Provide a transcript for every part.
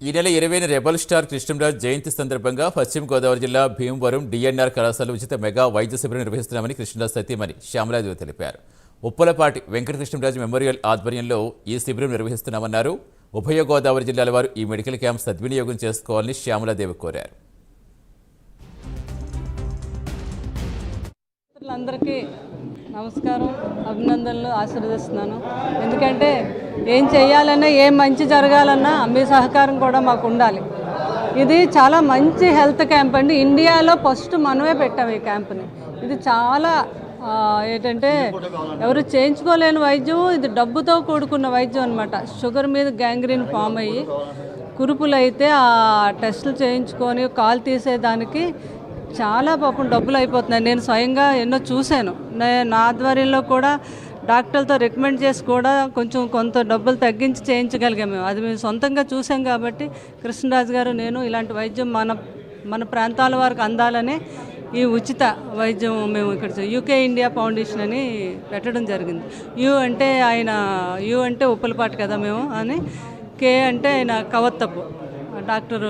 ఈ నెల ఇరవైన రెబల్ స్టార్ కృష్ణంరాజు జయంతి సందర్భంగా పశ్చిమ గోదావరి జిల్లా భీమవరం డిఎన్ఆర్ కళాశాల ఉచిత మెగా వైద్య శిబిరం నిర్వహిస్తున్నామని కృష్ణరాజ్ సతీమణి శ్యామలాదేవి తెలిపారు. ఉప్పలపాటి వెంకటకృష్ణరాజు మెమోరియల్ ఆధ్వర్యంలో ఈ శిబిరం నిర్వహిస్తున్నామన్నారు. ఉభయ గోదావరి జిల్లాల వారు ఈ మెడికల్ క్యాంప్ సద్వినియోగం చేసుకోవాలని శ్యామలాదేవి కోరారు. అందరికీ నమస్కారం అభినందనలు ఆశీర్వదిస్తున్నాను. ఎందుకంటే ఏం చేయాలన్నా ఏం మంచి జరగాలన్నా మీ సహకారం కూడా మాకు ఉండాలి. ఇది చాలా మంచి హెల్త్ క్యాంప్ అండి. ఇండియాలో ఫస్ట్ మనమే పెట్టాం ఈ క్యాంప్ని. ఇది చాలా ఏంటంటే ఎవరు చేయించుకోలేని వైద్యం ఇది డబ్బుతో కూడుకున్న వైద్యం అనమాట షుగర్ మీద గ్యాంగ్రీన్ ఫామ్ అయ్యి కురుపులు అయితే ఆ టెస్టులు చేయించుకొని కాలు తీసేదానికి చాలా పాపం డబ్బులు అయిపోతున్నాయి. నేను స్వయంగా ఎన్నో చూశాను. నా ఆధ్వర్యంలో కూడా డాక్టర్లతో రికమెండ్ చేసి కూడా కొంచెం కొంత డబ్బులు తగ్గించి చేయించగలిగాం మేము. అది మేము సొంతంగా చూసాం కాబట్టి కృష్ణరాజు గారు నేను ఇలాంటి వైద్యం మన మన ప్రాంతాల వారికి అందాలని ఈ ఉచిత వైద్యం మేము ఇక్కడ యూకే ఇండియా ఫౌండేషన్ అని పెట్టడం జరిగింది. యు అంటే ఆయన యు అంటే ఉప్పలపాటు కదా మేము అని కే అంటే ఆయన కవత్తపు డాక్టర్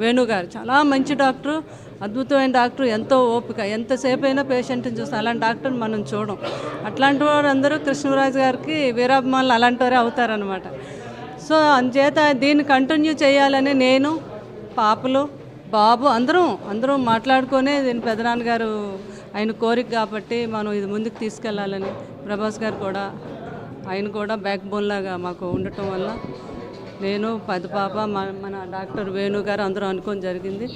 వేణు గారు చాలా మంచి డాక్టరు. అద్భుతమైన డాక్టర్ ఎంతో ఓపిక ఎంతసేపు అయినా పేషెంట్ని చూస్తాం. అలాంటి డాక్టర్ మనం చూడం. అట్లాంటి వారు అందరూ కృష్ణరాజు గారికి వీరాభిమానులు అలాంటి వారే అవుతారనమాట సో అందుచేత దీన్ని కంటిన్యూ చేయాలని నేను పాపలు బాబు అందరం అందరం మాట్లాడుకునే దీని పెదనాన్నగారు ఆయన కోరిక కాబట్టి మనం ఇది ముందుకు తీసుకెళ్ళాలని ప్రభాస్ గారు కూడా ఆయన కూడా బ్యాక్ బోన్ లాగా మాకు ఉండటం వల్ల నేను పెద్ద పాప మన మన డాక్టర్ వేణు గారు అందరూ అనుకోని జరిగింది.